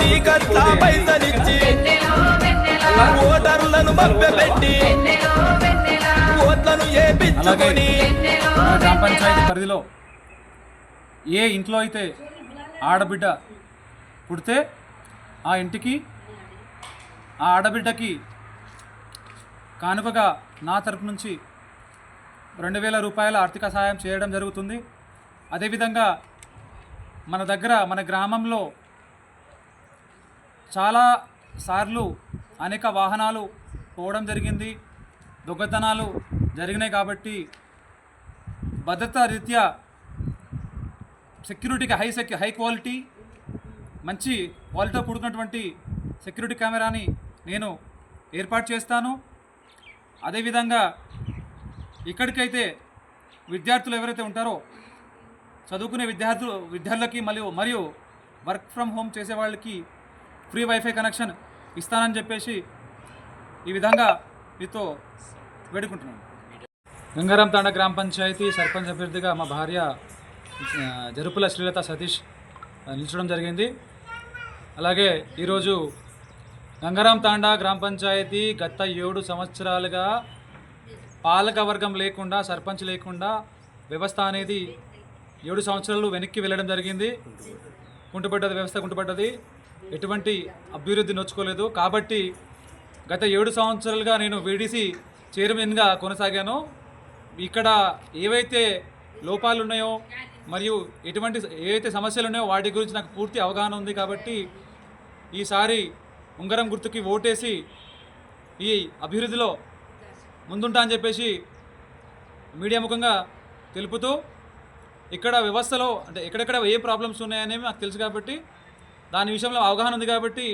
చీకట్ల పైసలిచ్చి. ఓటర్లను మభ్యపెట్టి. ఓట్లను ఏపించుకొని. గ్రామ పంచాయతీ పరిధిలో ఏ ఇంట్లో అయితే ఆడబిడ్డ పుడితే ఆ ఇంటికి ఆ ఆడబిడ్డకి కానుకగా నా తరపు నుంచి రెండు వేల రూపాయల ఆర్థిక సహాయం చేయడం జరుగుతుంది. అదేవిధంగా మన దగ్గర మన గ్రామంలో చాలా సార్లు అనేక వాహనాలు పోవడం జరిగింది. దొంగతనాలు జరిగినాయి కాబట్టి భద్రతా రీత్యా సెక్యూరిటీకి హై సెక్యూ హై క్వాలిటీ మంచి క్వాలిటీతో కూడుకున్నటువంటి సెక్యూరిటీ కెమెరాని నేను ఏర్పాటు చేస్తాను. అదేవిధంగా ఇక్కడికైతే విద్యార్థులు ఎవరైతే ఉంటారో చదువుకునే విద్యార్థులు విద్యార్థులకి మరియు మరియు వర్క్ ఫ్రమ్ హోమ్ చేసే వాళ్ళకి ఫ్రీ వైఫై కనెక్షన్ ఇస్తానని చెప్పేసి ఈ విధంగా మీతో వేడుకుంటున్నాను గంగారాం తాండ గ్రామ పంచాయతీ సర్పంచ్ అభ్యర్థిగా మా భార్య జరుపుల శ్రీలత సతీష్ నిల్చడం జరిగింది. అలాగే ఈరోజు గంగారాం తాండా గ్రామ పంచాయతీ గత ఏడు సంవత్సరాలుగా పాలక వర్గం లేకుండా సర్పంచ్ లేకుండా వ్యవస్థ అనేది ఏడు సంవత్సరాలు వెనక్కి వెళ్ళడం జరిగింది. కుంటుపడ్డది వ్యవస్థ కుంటుపడ్డది. ఎటువంటి అభివృద్ధి నోచుకోలేదు కాబట్టి గత ఏడు సంవత్సరాలుగా నేను వీడీసీ చైర్మన్గా కొనసాగాను. ఇక్కడ ఏవైతే లోపాలు ఉన్నాయో మరియు ఎటువంటి ఏవైతే సమస్యలు ఉన్నాయో వాటి గురించి నాకు పూర్తి అవగాహన ఉంది కాబట్టి ఈసారి ఉంగరం గుర్తుకి ఓటేసి ఈ అభివృద్ధిలో ముందుంటా అని చెప్పేసి మీడియా ముఖంగా తెలుపుతూ ఇక్కడ వ్యవస్థలో అంటే ఎక్కడెక్కడ ఏ ప్రాబ్లమ్స్ ఉన్నాయనేవి నాకు తెలుసు కాబట్టి దాని విషయంలో అవగాహన ఉంది కాబట్టి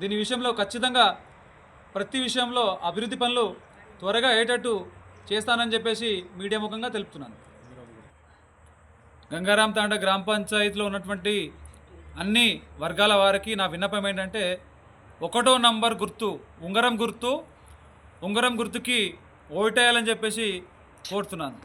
దీని విషయంలో ఖచ్చితంగా ప్రతి విషయంలో అభివృద్ధి పనులు త్వరగా అయ్యేటట్టు చేస్తానని చెప్పేసి మీడియా ముఖంగా తెలుపుతున్నాను. గంగారాం తాండ గ్రామ పంచాయతీలో ఉన్నటువంటి అన్ని వర్గాల వారికి నా విన్నపం ఏంటంటే ఒకటో నంబర్ గుర్తు ఉంగరం గుర్తు ఉంగరం గుర్తుకి ఓటేయాలని చెప్పేసి కోరుతున్నాను.